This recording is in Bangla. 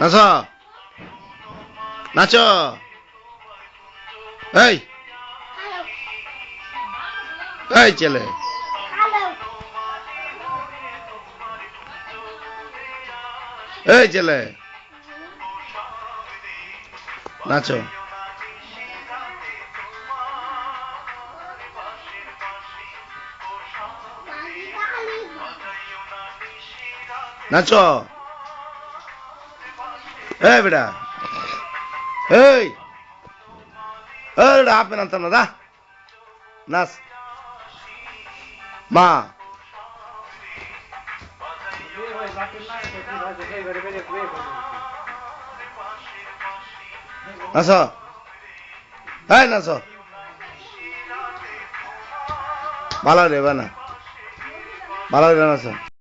নাচ। নাচ। এই। এই ছেলে। এই ছেলে। নাচো। নাচো। এই বেটা এই বেটা আপনি নাচতাম না দা নাচ মা নাচ এই নাচ ভালো রে না ভালো নাচ